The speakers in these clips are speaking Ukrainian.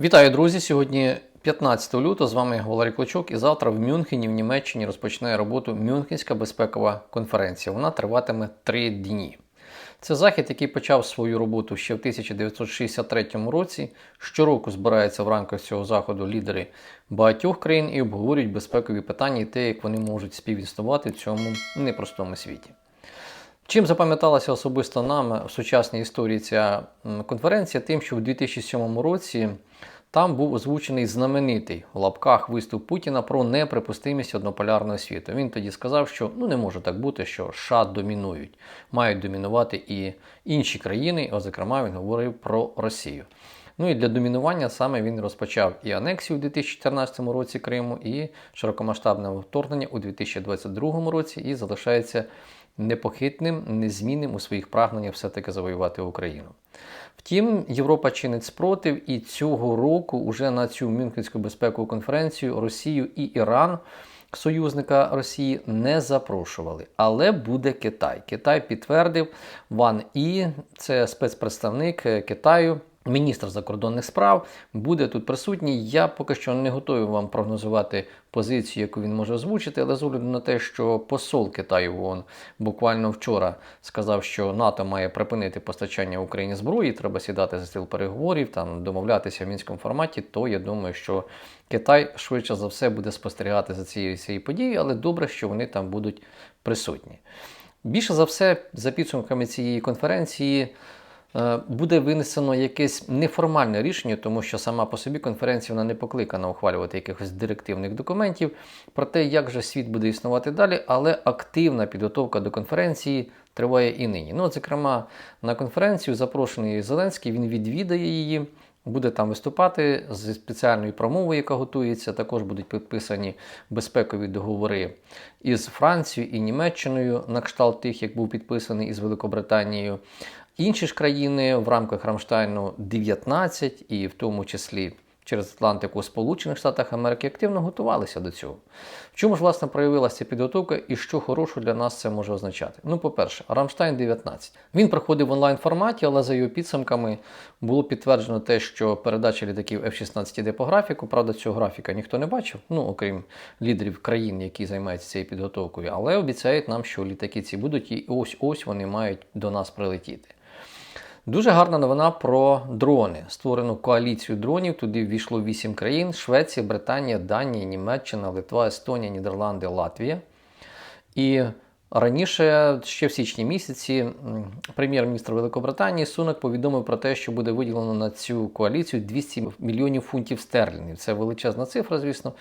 Вітаю, друзі! Сьогодні 15 лютого. З вами Валерій Клочок. І завтра в Мюнхені, в Німеччині, розпочинає роботу Мюнхенська безпекова конференція. Вона триватиме три дні. Це захід, який почав свою роботу ще в 1963 році. Щороку збираються в рамках цього заходу лідери багатьох країн і обговорюють безпекові питання і те, як вони можуть співіснувати в цьому непростому світі. Чим запам'яталася особисто нам в сучасній історії ця конференція? Тим, що в 2007 році там був озвучений знаменитий в лапках виступ Путіна про неприпустимість однополярного світу. Він тоді сказав, що ну не може так бути, що США домінують, мають домінувати і інші країни. А зокрема, він говорив про Росію. Ну і для домінування саме він розпочав і анексію у 2014 році Криму, і широкомасштабне вторгнення у 2022 році, і залишається непохитним, незмінним у своїх прагненнях все-таки завоювати Україну. Втім, Європа чинить спротив, і цього року уже на цю Мюнхенську безпекову конференцію Росію і Іран, союзника Росії, не запрошували. Але буде Китай. Китай підтвердив Ван І, це спецпредставник е, Китаю. Міністр закордонних справ буде тут присутній. Я поки що не готовий вам прогнозувати позицію, яку він може озвучити, але з огляду на те, що посол Китаю в ООН буквально вчора сказав, що НАТО має припинити постачання Україні зброї, треба сідати за стіл переговорів, там домовлятися в мінському форматі, то я думаю, що Китай швидше за все буде спостерігати за цією цією подією, але добре, що вони там будуть присутні. Більше за все, за підсумками цієї конференції. Е, буде винесено якесь неформальне рішення, тому що сама по собі конференція вона не покликана ухвалювати якихось директивних документів про те, як же світ буде існувати далі, але активна підготовка до конференції триває і нині. Ну, зокрема, на конференцію запрошений Зеленський, він відвідає її. Буде там виступати зі спеціальною промовою, яка готується. Також будуть підписані безпекові договори із Францією і Німеччиною, на кшталт тих, як був підписаний із Великобританією. Інші ж країни в рамках Рамштайну 19 і в тому числі через Атлантику Сполучених Штатах Америки активно готувалися до цього. В чому ж власне проявилася підготовка і що хорошого для нас це може означати? Ну, по-перше, Рамштайн 19. Він проходив в онлайн форматі, але за його підсумками було підтверджено те, що передача літаків F-16 йде по графіку. Правда, цього графіка ніхто не бачив, ну окрім лідерів країн, які займаються цією підготовкою, але обіцяють нам, що літаки ці будуть, і ось ось вони мають до нас прилетіти. Дуже гарна новина про дрони. Створену коаліцію дронів. Туди ввійшло 8 країн: Швеція, Британія, Данія, Німеччина, Литва, Естонія, Нідерланди, Латвія. І раніше, ще в січні місяці, прем'єр-міністр Великобританії Сунак повідомив про те, що буде виділено на цю коаліцію 200 мільйонів фунтів стерлінгів. Це величезна цифра, звісно.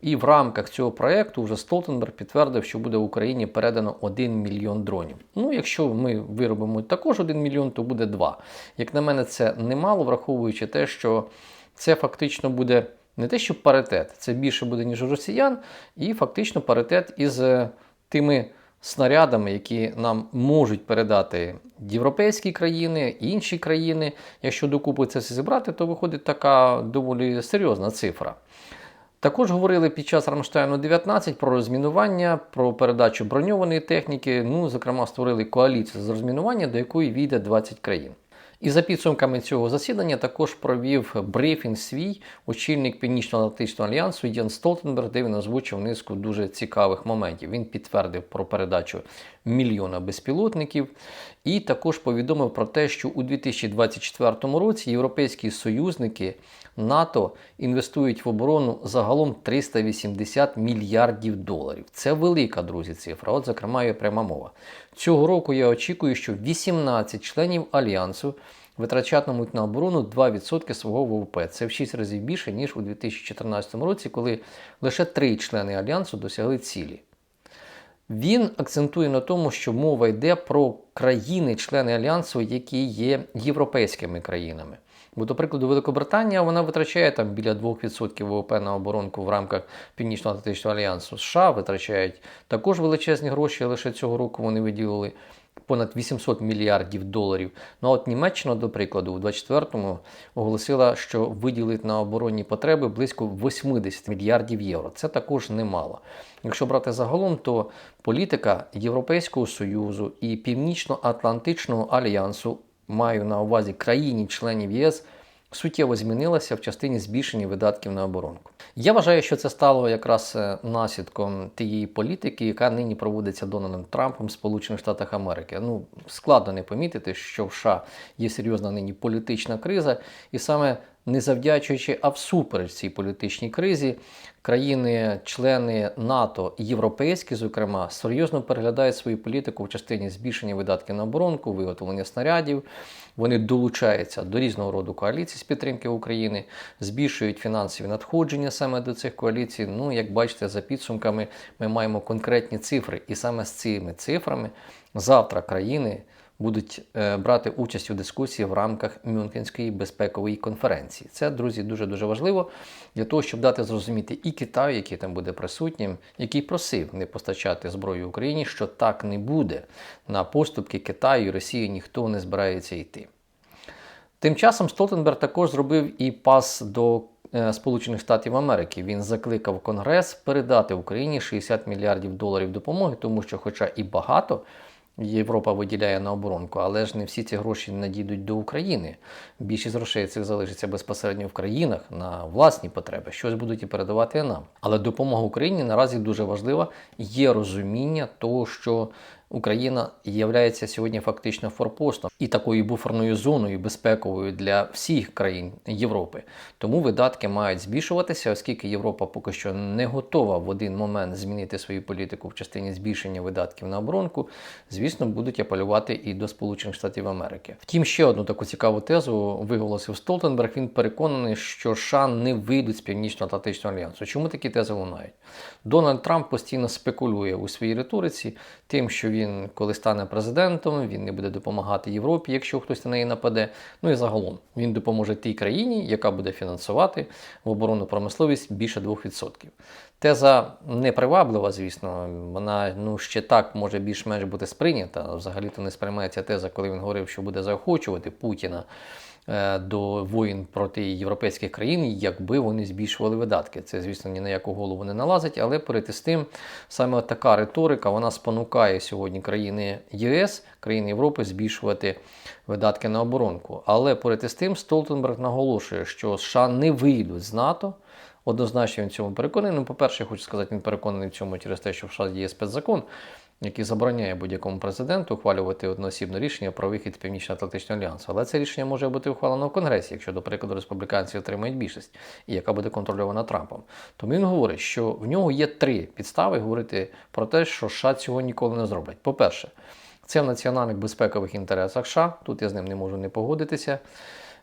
І в рамках цього проєкту вже Столтенберг підтвердив, що буде Україні передано 1 мільйон дронів. Ну, якщо ми виробимо також 1 мільйон, то буде 2. Як на мене, це немало, враховуючи те, що це фактично буде не те, що паритет, це більше буде, ніж у росіян, і фактично паритет із тими снарядами, які нам можуть передати європейські країни, інші країни. Якщо докупи це все зібрати, то виходить така доволі серйозна цифра. Також говорили під час Рамштайну 19 про розмінування, про передачу броньованої техніки. Ну, зокрема, створили коаліцію з розмінування, до якої війде 20 країн. І за підсумками цього засідання також провів брифінг свій очільник Північно-Атлантичного альянсу Єн Столтенберг, де він озвучив низку дуже цікавих моментів. Він підтвердив про передачу мільйона безпілотників і також повідомив про те, що у 2024 році європейські союзники НАТО інвестують в оборону загалом 380 мільярдів доларів. Це велика, друзі, цифра. От, зокрема, є пряма мова. Цього року я очікую, що 18 членів альянсу витрачатимуть на оборону 2% свого ВВП. Це в 6 разів більше, ніж у 2014 році, коли лише 3 члени альянсу досягли цілі. Він акцентує на тому, що мова йде про країни-члени альянсу, які є європейськими країнами. Бо, до прикладу, Великобританія вона витрачає там біля 2% ВВП на оборонку в рамках Північно-Атлантичного альянсу. США витрачають також величезні гроші, лише цього року вони виділили понад 800 мільярдів доларів. Ну а от Німеччина, до прикладу, у 24-му оголосила, що виділить на оборонні потреби близько 80 мільярдів євро. Це також немало. Якщо брати загалом, то політика Європейського Союзу і Північно-Атлантичного альянсу маю на увазі країні-членів ЄС, суттєво змінилася в частині збільшення видатків на оборонку. Я вважаю, що це стало якраз е, наслідком тієї політики, яка нині проводиться Дональдом Трампом в Сполучених Штатах Америки. Ну складно не помітити, що в США є серйозна нині політична криза, і саме не завдячуючи, а всупереч цій політичній кризі, країни-члени НАТО, європейські, зокрема, серйозно переглядають свою політику в частині збільшення видатків на оборонку, виготовлення снарядів. Вони долучаються до різного роду коаліцій з підтримки України, збільшують фінансові надходження саме до цих коаліцій. Ну, як бачите, за підсумками ми маємо конкретні цифри, і саме з цими цифрами завтра країни будуть е, брати участь у дискусії в рамках Мюнхенської безпекової конференції. Це, друзі, дуже дуже важливо для того, щоб дати зрозуміти і Китаю, який там буде присутнім, який просив не постачати зброю Україні, що так не буде. На поступки Китаю і Росії ніхто не збирається йти. Тим часом Столтенберг також зробив і пас до е, Сполучених Штатів Америки. Він закликав Конгрес передати Україні 60 мільярдів доларів допомоги, тому що, хоча і багато. Європа виділяє на оборонку, але ж не всі ці гроші надійдуть до України. Більшість грошей цих залишиться безпосередньо в країнах на власні потреби. Щось будуть і передавати нам. Але допомога Україні наразі дуже важлива. Є розуміння того, що Україна є сьогодні фактично форпостом і такою буферною зоною безпековою для всіх країн Європи. Тому видатки мають збільшуватися, оскільки Європа поки що не готова в один момент змінити свою політику в частині збільшення видатків на оборонку. Звісно, будуть апелювати і до Сполучених Штатів Америки. Втім, ще одну таку цікаву тезу виголосив Столтенберг. Він переконаний, що США не вийдуть з Північно-Атлантичного альянсу. Чому такі тези лунають? Дональд Трамп постійно спекулює у своїй риториці тим, що він він, коли стане президентом, він не буде допомагати Європі, якщо хтось на неї нападе. Ну і загалом він допоможе тій країні, яка буде фінансувати в оборонну промисловість більше 2%. Теза неприваблива, звісно, вона ну ще так може більш-менш бути сприйнята. Взагалі-то не сприймається теза, коли він говорив, що буде заохочувати Путіна. Е, до воїн проти європейських країн, якби вони збільшували видатки. Це, звісно, ні на яку голову не налазить, але перед тим саме така риторика вона спонукає сьогодні країни ЄС, країни Європи збільшувати видатки на оборонку. Але перед тим Столтенберг наголошує, що США не вийдуть з НАТО. Однозначно він цьому переконаний. Ну, по-перше, я хочу сказати, він переконаний в цьому через те, що в США є спецзакон, який забороняє будь-якому президенту ухвалювати одноосібне рішення про вихід Північно-Атлантичного альянсу. Але це рішення може бути ухвалено в Конгресі, якщо, до прикладу, республіканці отримають більшість, і яка буде контрольована Трампом. Тому він говорить, що в нього є три підстави говорити про те, що США цього ніколи не зроблять. По-перше, це в національних безпекових інтересах США. Тут я з ним не можу не погодитися.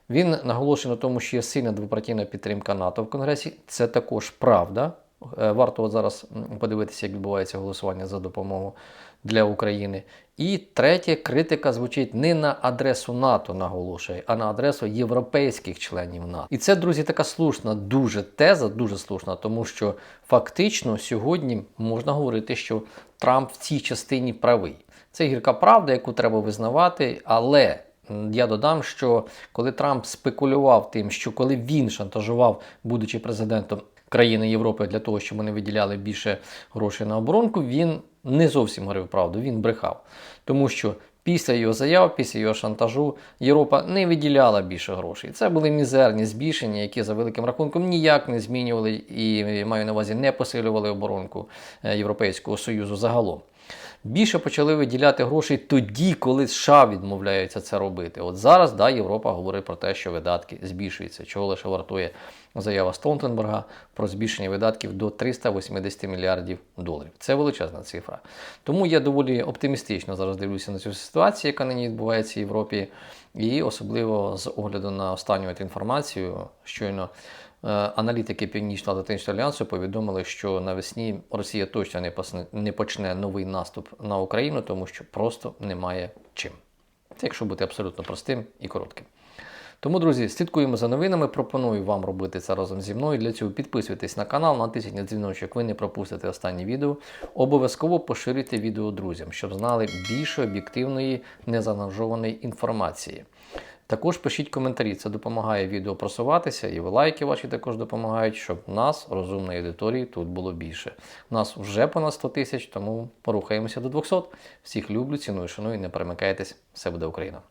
Він наголошує на тому, що є сильна двопартійна підтримка НАТО в Конгресі. Це також правда. Е, варто от зараз подивитися, як відбувається голосування за допомогу для України. І третє, критика звучить не на адресу НАТО, наголошує, а на адресу європейських членів НАТО. І це, друзі, така слушна, дуже теза, дуже слушна, тому що фактично сьогодні можна говорити, що Трамп в цій частині правий. Це гірка правда, яку треба визнавати, але. Я додам, що коли Трамп спекулював тим, що коли він шантажував, будучи президентом країни Європи для того, щоб вони виділяли більше грошей на оборонку, він не зовсім говорив правду, він брехав. Тому що після його заяв, після його шантажу, Європа не виділяла більше грошей. Це були мізерні збільшення, які за великим рахунком ніяк не змінювали і маю на увазі не посилювали оборонку е, Європейського Союзу загалом більше почали виділяти грошей тоді, коли США відмовляються це робити. От зараз да, Європа говорить про те, що видатки збільшуються, чого лише вартує заява Столтенберга про збільшення видатків до 380 мільярдів доларів. Це величезна цифра. Тому я доволі оптимістично зараз дивлюся на цю ситуацію, яка нині відбувається в Європі, і особливо з огляду на останню інформацію, щойно. Е, аналітики Північно-Атлантичного альянсу повідомили, що навесні Росія точно не почне новий наступ на Україну, тому що просто немає чим. Це якщо бути абсолютно простим і коротким. Тому, друзі, слідкуємо за новинами. Пропоную вам робити це разом зі мною. Для цього підписуйтесь на канал, натисніть на дзвіночок, ви не пропустите останні відео. Обов'язково поширюйте відео друзям, щоб знали більше об'єктивної незаангажованої інформації. Також пишіть коментарі, це допомагає відео просуватися, і ви лайки ваші також допомагають, щоб нас, розумної аудиторії, тут було більше. У нас вже понад 100 тисяч, тому порухаємося до 200. Всіх люблю, ціную, шаную, не перемикайтесь, все буде Україна!